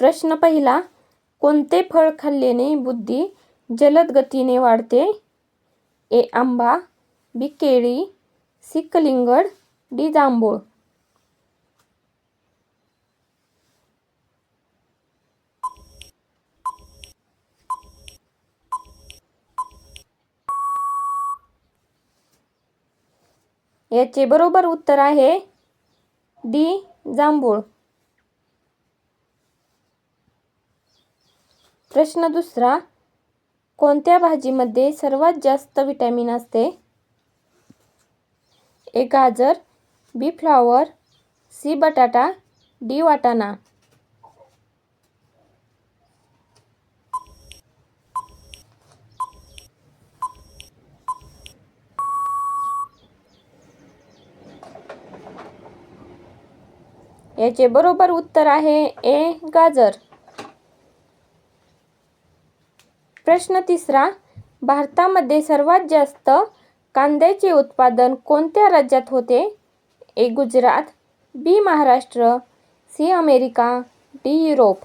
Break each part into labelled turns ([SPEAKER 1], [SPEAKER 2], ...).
[SPEAKER 1] प्रश्न पहिला कोणते फळ खाल्ल्याने बुद्धी जलद गतीने वाढते? ए आंबा बी केळी सी कलिंगड डी जांभूळ. याचे बरोबर उत्तर आहे डी जांभूळ. प्रश्न दुसरा कोणत्या भाजीमध्ये सर्वात जास्त विटॅमिन असते? ए गाजर बी फ्लॉवर सी बटाटा डी वाटाणा. याचे बरोबर उत्तर आहे ए गाजर. प्रश्न तिसरा भारतामध्ये सर्वात जास्त कांद्याचे उत्पादन कोणत्या राज्यात होते? A Gujarat B Maharashtra C America D Europe.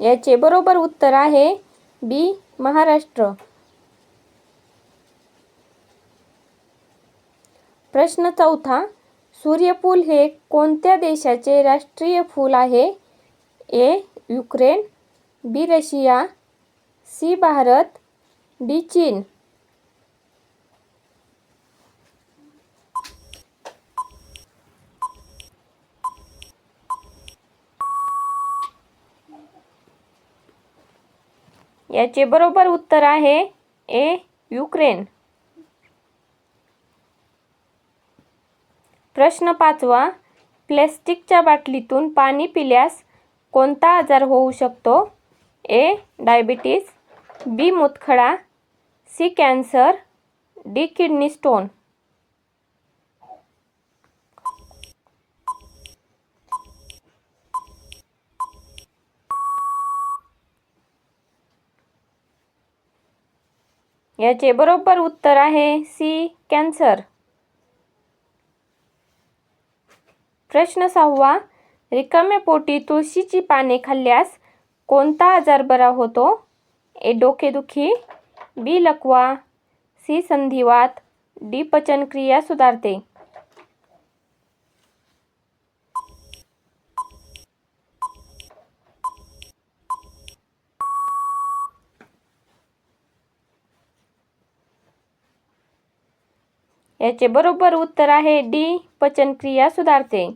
[SPEAKER 1] याचे बरोबर उत्तर आहे बी महाराष्ट्र. प्रश्न चौथा सूर्यफूल हे कोणत्या देशाचे राष्ट्रीय फूल आहे? A Ukraine B Russia C Bharat D चीन. याचे बरोबर उत्तर आहे ए युक्रेन. प्रश्न पाचवा प्लॅस्टिकच्या बाटलीतून पाणी पिल्यास कोणता आजार होऊ शकतो? A diabetes B मुतखडा C cancer D kidney stone. याचे बरोबर उत्तर आहे सी कॅन्सर. प्रश्न सहावा रिकाम्या पोटी तुळशीची पाने खाल्ल्यास कोणता आजार बरा होतो? ए डोकेदुखी बी लकवा सी संधिवात डी पचनक्रिया सुधारते. याचे बरोबर उत्तर आहे डी. पचनक्रिया सुधारते.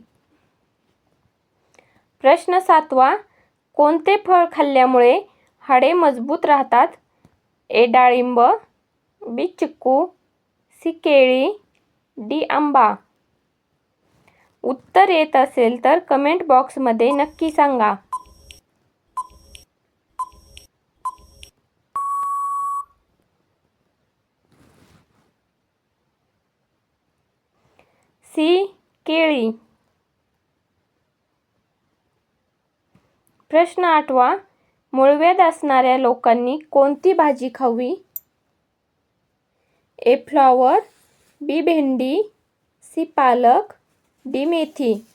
[SPEAKER 1] प्रश्न सातवा. कोणते फळ खाल्ल्यामुळे हाडे मजबूत राहतात? ए. डाळिंब बी. चिक्कू सी. केळी डी. आंबा. उत्तर येत असेल तर कमेंट बॉक्समध्ये नक्की सांगा. सी केळी. प्रश्न आठवा मुळव्याध असणाऱ्या लोकांनी कोणती भाजी खावी? ए फ्लॉवर बी भेंडी सी पालक डी मेथी.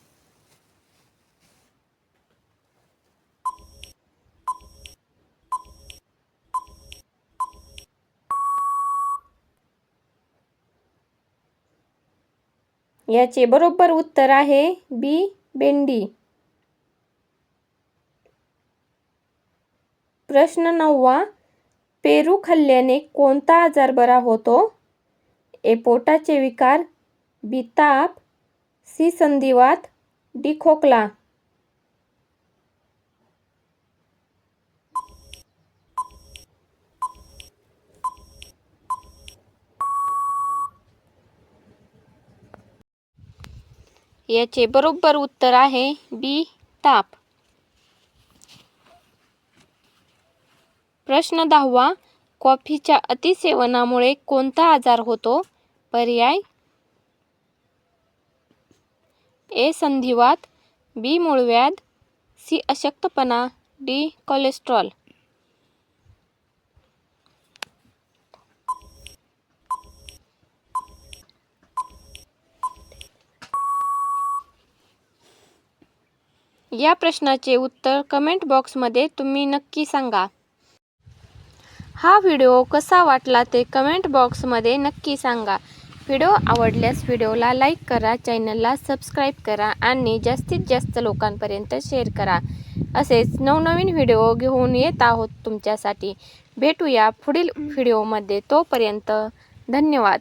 [SPEAKER 1] याचे बरोबर उत्तर आहे बी बेंडी. प्रश्न नववा पेरू खाल्ल्याने कोणता आजार बरा होतो? ए पोटाचे विकार बी ताप सी संधिवात डी खोकला. याचे बरोबर उत्तर आहे बी ताप. प्रश्न दहावा कॉफीच्या अतिसेवनामुळे कोणता आजार होतो? पर्याय ए संधिवात. बी मूळव्याध. सी अशक्तपणा. डी कोलेस्ट्रॉल या प्रश्नाचे उत्तर कमेंट बॉक्समध्ये तुम्ही नक्की सांगा. हा व्हिडिओ कसा वाटला ते कमेंट बॉक्समध्ये नक्की सांगा. व्हिडिओ आवडल्यास व्हिडिओला लाईक करा चॅनलला सबस्क्राईब करा आणि जास्तीत जास्त लोकांपर्यंत शेअर करा. असेच नवनवीन व्हिडिओ घेऊन येत आहोत तुमच्यासाठी. भेटूया पुढील व्हिडिओमध्ये तोपर्यंत धन्यवाद.